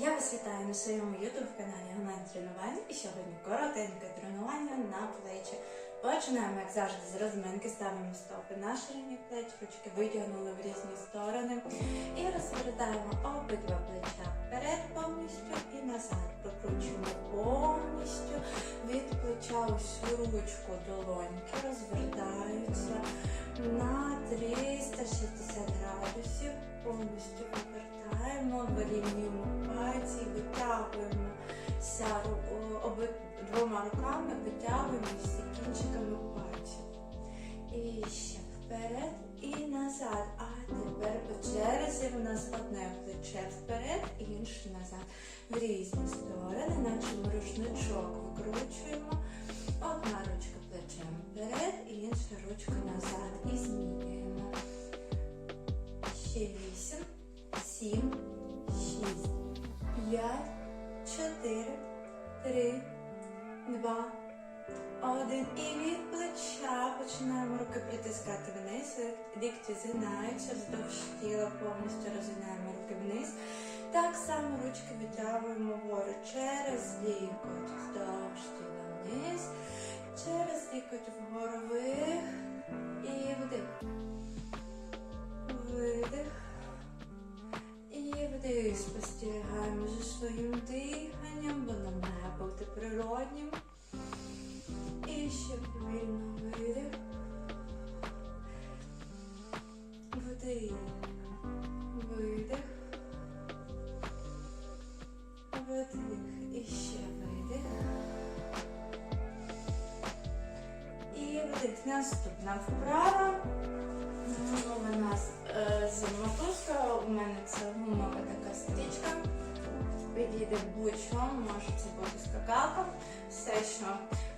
Я вас вітаю на своєму youtube каналі онлайн тренування і сьогодні коротеньке тренування на плечі. Починаємо, як завжди, з розминки, ставимо стопи на ширині плеч, ручки витягнули в різні сторони. І розвертаємо обидва плеча вперед повністю і назад. Прокручуємо повністю від плеча усю ручку долоньки, розвертаються на 360 градусів, повністю повертаємо, вирівнюємо пальці, оби- двома руками, витягуємося кінчиками пальців. Само ручки витягуємо вгору через лікоть, вздовж тіла вниз, через лікоть вгору вих і вдих. Видих. І вдих. Спостерігаємо за своїм диханням, воно має бути природнім. І ще повільно видих. Вдих. Вдих. І ще видих. І видих. Наступна вправа. Знову у нас е, з мотузка, у мене це гумова така стрічка. Підійде будь-що, може це бути скакалка, все, що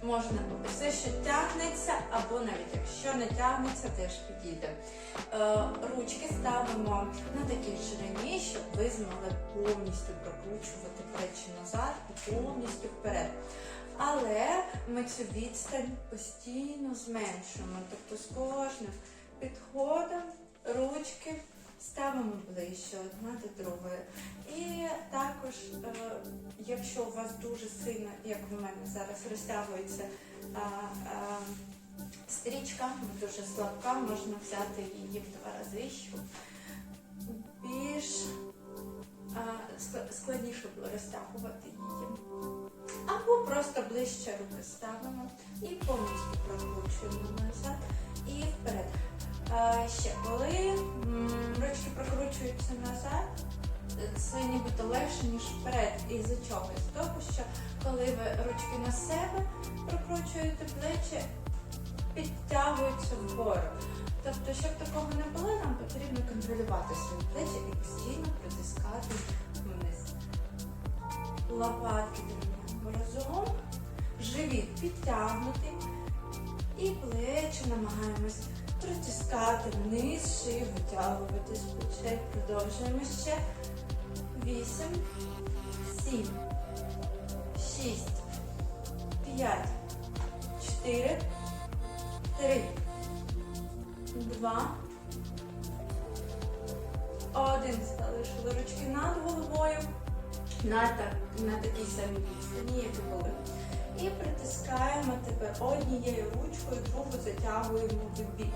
можна, все, що тягнеться, або навіть якщо не тягнеться, теж підійде. Е, ручки ставимо на такій ширині, щоб ви змогли повністю прокручувати плечі назад і повністю вперед. Але ми цю відстань постійно зменшуємо. Тобто з кожним підходом ручки ставимо ближче одна до другої. І також, е, якщо у вас дуже сильно, як в мене зараз розтягується а, а, стрічка, дуже слабка, можна взяти її в два рази, щоб більш складніше було розтягувати її. Або просто ближче руки ставимо і повністю прокручуємо назад і вперед. Ще коли ручки прокручуються назад, це нібито легше, ніж вперед. І за чого? З того, що коли ви ручки на себе прокручуєте плечі, підтягуються вгору. Тобто, щоб такого не було, нам потрібно контролювати свої плечі і постійно притискати вниз. Лопатки тримаємо разом, живіт підтягнутий і плечі намагаємось притискати вниз, шию витягувати з плечей. Продовжуємо ще. Вісім, сім, шість, п'ять, чотири, три, два, один. Залишили ручки над головою. На, так, на такій самій відстані, як і були. І притискаємо тепер однією ручкою, другу затягуємо в бік.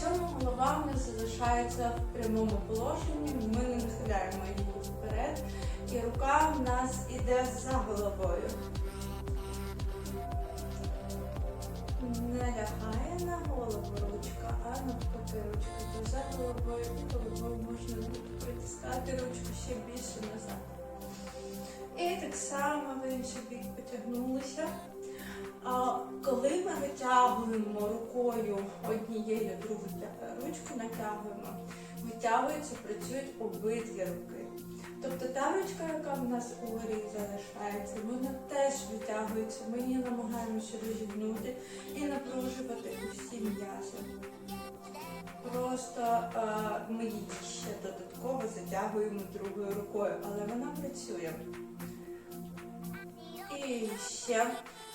Цьому голова в нас залишається в прямому положенні, ми не нахиляємо її вперед, і рука в нас іде за головою. Не лягає на голову ручка, а навпаки ручка йде за головою, і головою можна притискати ручку ще більше назад. І так само в інший бік потягнулися. А коли ми витягуємо рукою однією другу ручку натягуємо, витягуються, працюють обидві руки. Тобто та ручка, яка в нас угорі залишається, вона теж витягується. Ми її намагаємося розігнути і напружувати усі м'язи. Просто е, ми її ще додатково затягуємо другою рукою, але вона працює. І ще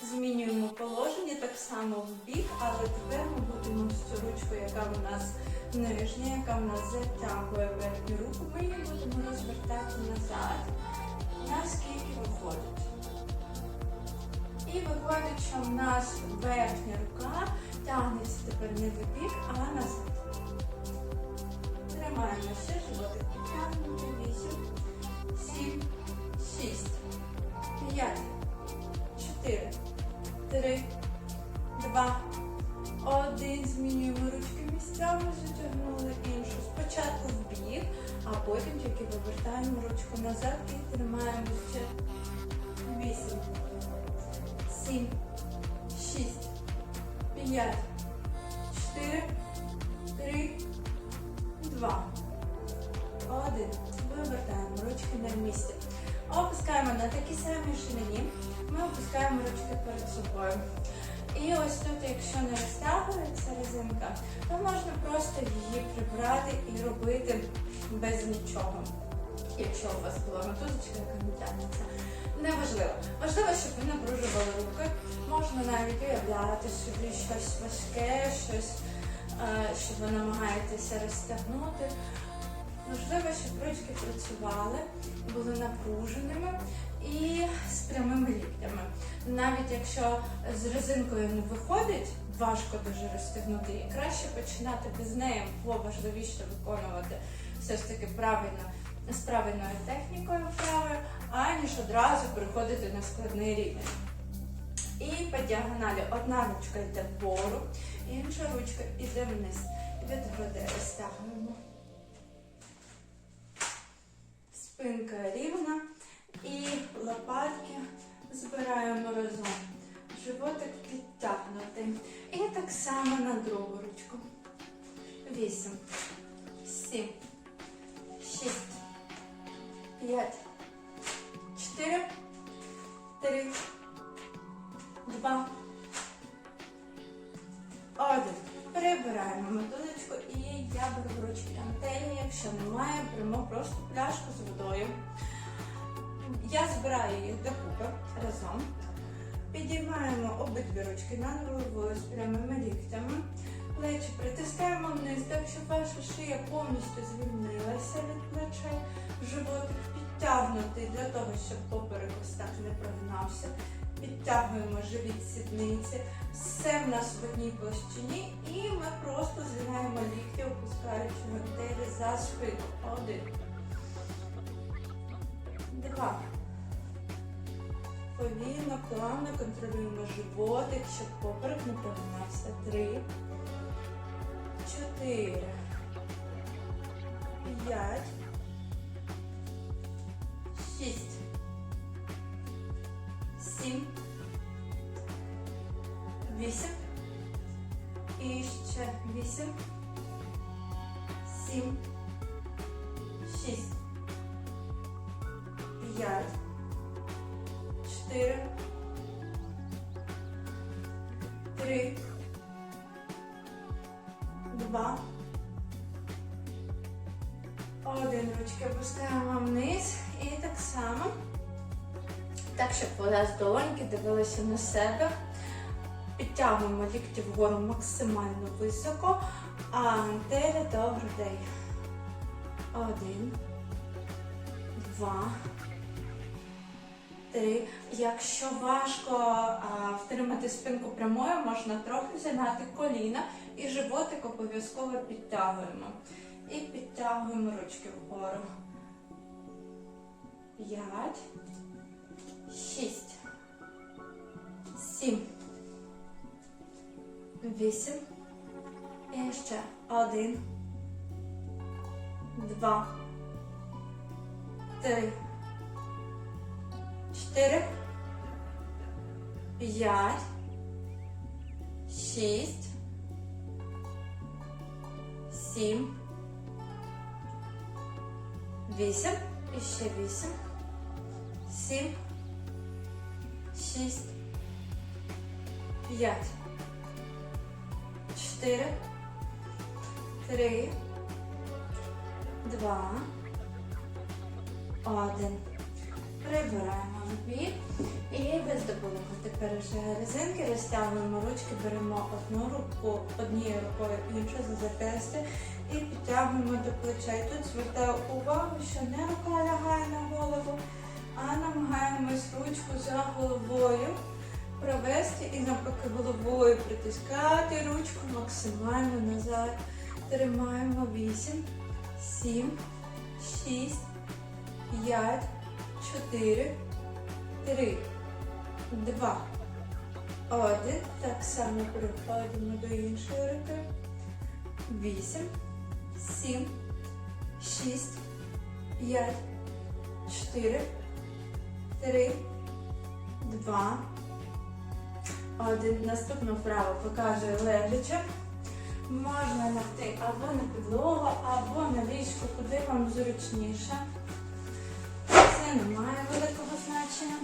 Змінюємо положення так само в бік, але тепер ми будемо цю ручку, яка в нас нижня, яка в нас затягує верхню руку, ми її будемо розвертати назад, наскільки виходить. І виходить, що в нас верхня рука тягнеться тепер не в бік, а назад. Тримаємо ще животик підтягнути. 8, 7, 6, 5, 4 три, два, один. Змінюємо ручки місцями, затягнули іншу. Спочатку в бік, а потім тільки вивертаємо ручку назад і тримаємо ще. Вісім, сім, шість, п'ять, чотири, три, два, один. Вивертаємо ручки на місці. Опускаємо на такій самій ширині. Ми опускаємо ручки перед собою. І ось тут, якщо не розтягується резинка, то можна просто її прибрати і робити без нічого. Якщо у вас була мотузочка, яка не тягнеться. Неважливо. Важливо, щоб ви напружували руки. Можна навіть уявляти собі щось важке, щось, е, що ви намагаєтеся розтягнути. Можливо, щоб ручки працювали, були напруженими і з прямими ліктями. Навіть якщо з резинкою не виходить, важко дуже розтягнути її, краще починати без неї, бо важливіше виконувати все ж таки правильно з правильною технікою вправи, аніж одразу переходити на складний рівень. І по діагоналі одна ручка йде вгору, інша ручка йде вниз. Від грудей розтягуємо. Спинка рівна і лопатки збираємо разом. Животик підтягнутий. І так само на другу ручку. Вісім, сім, шість, п'ять, ручки головою з прямими ліктями. Плечі притискаємо вниз, так щоб ваша шия повністю звільнилася від плечей. Животик підтягнутий для того, щоб поперек ось так не прогнався. Підтягуємо живіт сідниці. Все в нас в одній площині. І ми просто згинаємо лікті, опускаючи гантелі за спину. Один. Два. Повільно, плавно контролюємо животик, щоб поперек не прогинався. Три. Чотири. П'ять. Шість. Сім. Вісім. І ще вісім. Сім. Шість. П'ять. Чотири. Три. Два. Один. Ручки опускаємо вниз. І так само. Так, щоб вода з долоньки дивилася на себе. Підтягуємо лікті вгору максимально високо, а гантелі до грудей. Один, два, три. Якщо важко а, втримати спинку прямою, можна трохи зігнати коліна і животик обов'язково підтягуємо. І підтягуємо ручки вгору. П'ять, шість, сім. Вісім. І ще один. Два. Три. Чотири. П'ять. Шість. Сім. Вісім. І ще вісім. Сім. Шість. П'ять. Чотири, три, два, один. Прибираємо бік і без допомоги тепер вже резинки розтягуємо ручки, беремо одну руку, однією рукою іншу за запястя і підтягуємо до плечей. Тут звертаю увагу, що не рука лягає на голову, а намагаємось ручку за головою провести. і навпаки головою притискати ручку максимально назад. Тримаємо 8, 7, 6, 5, 4, 3, 2, 1. Так само переходимо до іншої руки. 8, 7, 6, 5, 4, 3, 2, 1. Наступну вправу показує лежачи. Можна лягти або на підлогу, або на ліжку, куди вам зручніше. Це не має великого значення.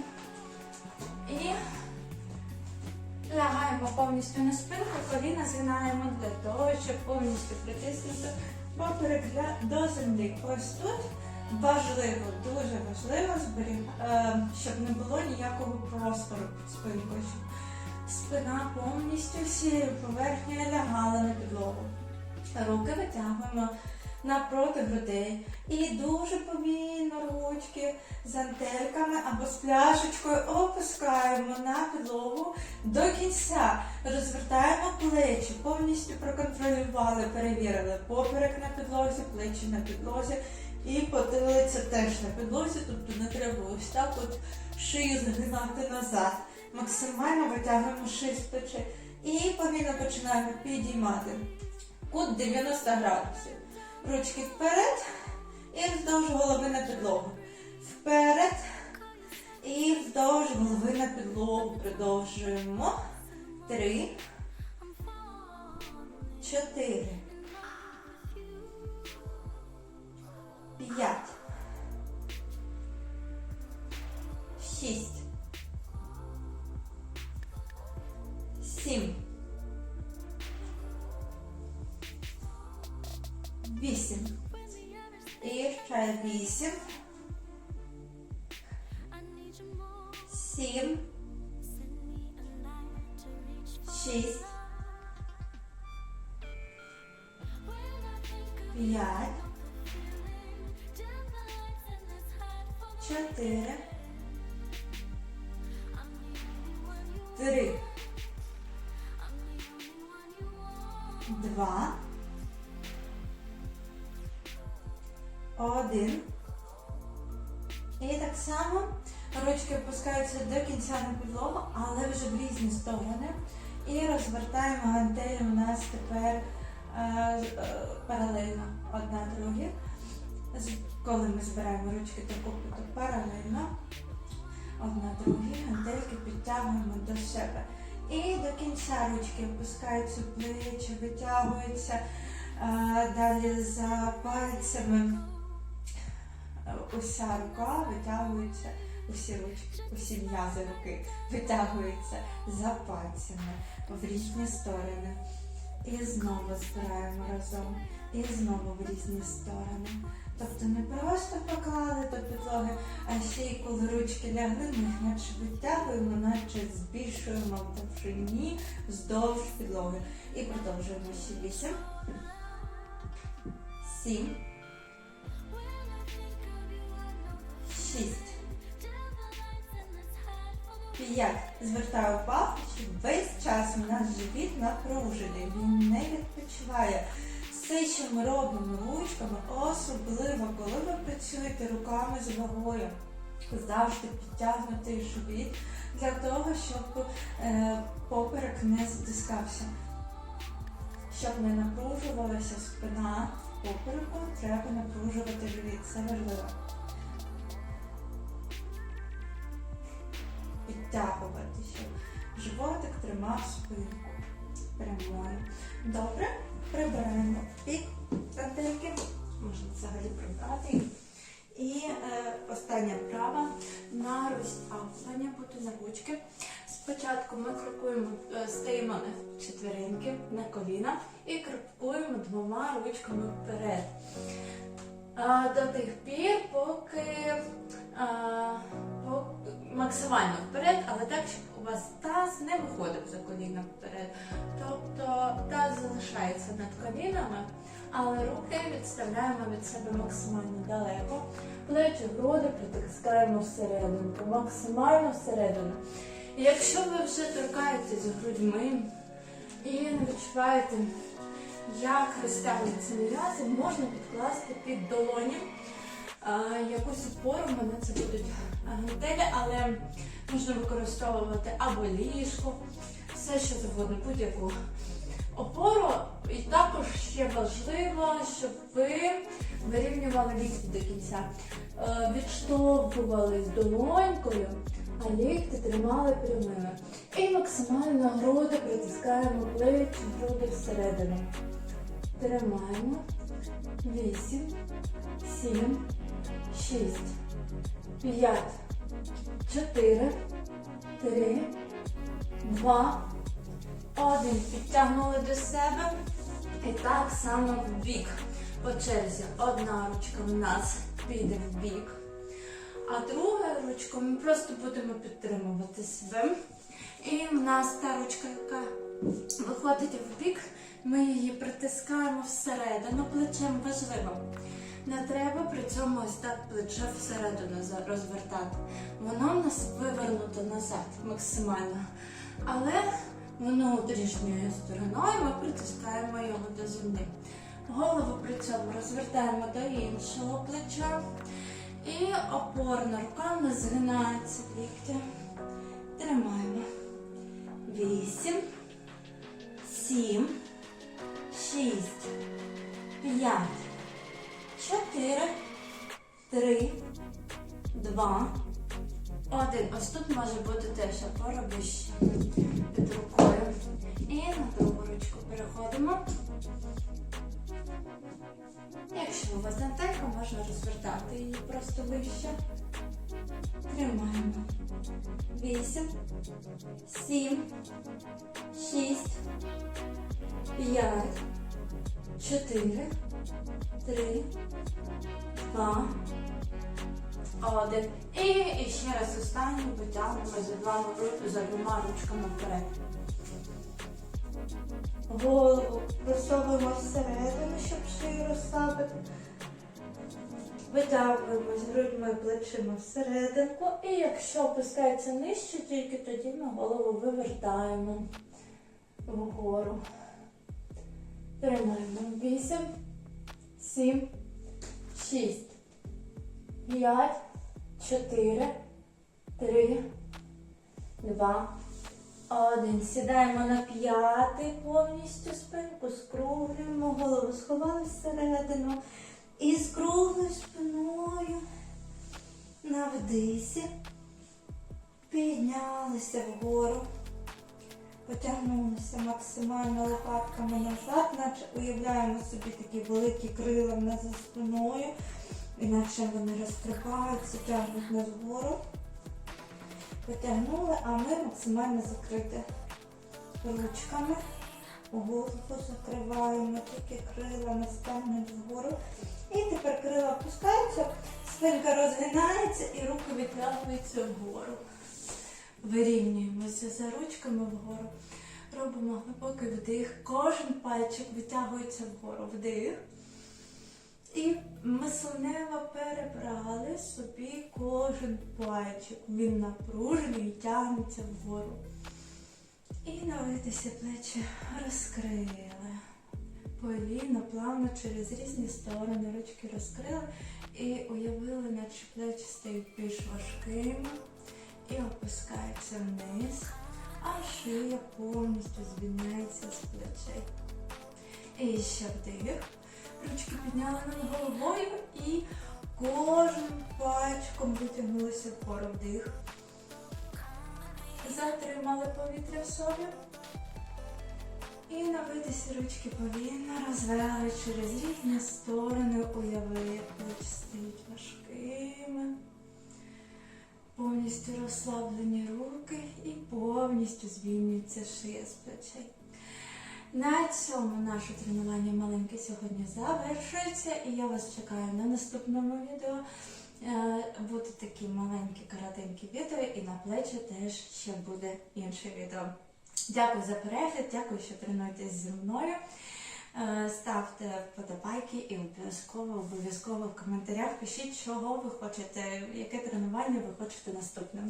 Лягаємо повністю на спинку, коліна згинаємо для того, щоб повністю притиснути поперек до землі. Ось тут важливо, дуже важливо, е, щоб не було ніякого простору під спинкою. щоб Спина повністю всією поверхнею лягала на підлогу. Руки витягуємо напроти грудей і дуже повільно ручки з антельками або з пляшечкою опускаємо на підлогу до кінця. Розвертаємо плечі, повністю проконтролювали, перевірили поперек на підлозі, плечі на підлозі і потилиця теж на підлозі, тобто не треба ось так от шию загинати назад. Максимально витягуємо шию з плечей і повільно починаємо підіймати. Кут 90 градусів. Ручки вперед і вздовж голови на підлогу. Вперед і вздовж голови на підлогу. Продовжуємо. Три. Чотири. П'ять. Шість. Один. І так само ручки опускаються до кінця на підлогу, але вже в різні сторони. І розвертаємо гантелі у нас тепер е, е, паралельно одна другій. Коли ми збираємо ручки до купи, то паралельно одна другій, гантельки підтягуємо до себе. І до кінця ручки опускаються плечі, витягуються е, далі за пальцями. Уся рука витягується, усі ручки, усі м'язи руки витягуються за пальцями в різні сторони. І знову збираємо разом, і знову в різні сторони. Тобто не просто поклали до підлоги, а ще й коли ручки лягли, ми їх наче витягуємо, наче збільшуємо в довжині вздовж підлоги. І продовжуємо ще вісім. Сім. Шість. П'ять. Звертаю увагу, що весь час у нас живіт напружений, він не відпочиває. Все, що ми робимо ручками, особливо коли ви працюєте руками з вагою, завжди підтягнутий живіт для того, щоб е, поперек не затискався. Щоб не напружувалася спина попереку, треба напружувати живіт. Це важливо. Підтягувати, щоб животик тримав спинку прямою. Добре, прибираємо пік гантельки, можна взагалі прибрати. їх. І е, остання вправа на розтягування потиловочки. Спочатку ми крокуємо, е, стаємо на четвереньки, на коліна і крокуємо двома ручками вперед. До тих пір, поки максимально вперед, але так, щоб у вас таз не виходив за коліна вперед. Тобто таз залишається над колінами, але руки відставляємо від себе максимально далеко. Плечі груди притискаємо всередину, максимально всередину. Якщо ви вже торкаєтесь грудьми і не відчуваєте, як розтягуються м'язи, можна підкласти під долоні якусь опору, в мене це будуть гантелі, але можна використовувати або ліжко, все що завгодно, будь-яку опору. І також ще важливо, щоб ви вирівнювали лікті до кінця. Е, Відштовхувались долонькою, а лікті тримали прямими. І максимально груди притискаємо плечі, груди всередину. Тримаємо. Вісім, сім, шість, п'ять, чотири, три, два, один. Підтягнули до себе. І так само в бік. По черзі одна ручка в нас піде в бік, а друга ручка ми просто будемо підтримувати себе. І в нас та ручка, яка виходить в бік, ми її притискаємо всередину плечем важливо. Не треба при цьому ось так плече всередину розвертати. Воно в нас вивернуто назад максимально. Але воно внутрішньою стороною ми притискаємо його до землі. Голову при цьому розвертаємо до іншого плеча. І опорна рука нас згинається в лікті. Тримаємо. Вісім, сім, шість, п'ять, чотири, три, два, один. Ось тут може бути теж опора вище під рукою. І на другу ручку переходимо. Вас гантелька, можна розвертати її просто вище. Тримаємо. Вісім, сім, шість, п'ять, чотири, три, два, один. І, ще раз останню витягнемо за двома за двома ручками вперед. Голову просовуємо всередину, щоб шию розслабити. Витягуємо з грудьми плечима всерединку. І якщо опускається нижче, тільки тоді ми голову вивертаємо вгору. Тримаємо. Вісім, сім, шість, п'ять, чотири, три, два, один. Сідаємо на п'ятий повністю спинку, скруглюємо голову, сховали всередину. І з круглою спиною на вдисі піднялися вгору, потягнулися максимально лопатками назад, наче уявляємо собі такі великі крила в нас за спиною, інакше вони розкриваються, тягнуть нас вгору. Потягнули, а ми максимально закриті ручками. Голову закриваємо, тільки крила не вгору. І тепер крила опускаються, спинка розгинається і руки відтягуються вгору. Вирівнюємося за ручками вгору. Робимо глибокий вдих. Кожен пальчик витягується вгору. Вдих. І мислинево перебрали собі кожен пальчик. Він напружений і тягнеться вгору. І на видисі плечі розкрили. Повільно, плавно через різні сторони ручки розкрили і уявили, наче плечі стають більш важкими і опускаються вниз, а шия повністю звільняється з плечей. І ще вдих. Ручки підняли над головою і кожним пальчиком витягнулися вгору вдих. Затримали повітря в собі. І на видисі ручки повільно розвели через різні сторони, уявили, як плечі стають важкими. Повністю розслаблені руки і повністю звільнюється шия з плечей. На цьому наше тренування маленьке сьогодні завершується, і я вас чекаю на наступному відео. Е, Будуть такі маленькі коротенькі відео, і на плечі теж ще буде інше відео. Дякую за перегляд, дякую, що тренуєтесь зі мною. Е, Ставте вподобайки і обов'язково обов'язково в коментарях пишіть, чого ви хочете, яке тренування ви хочете наступним.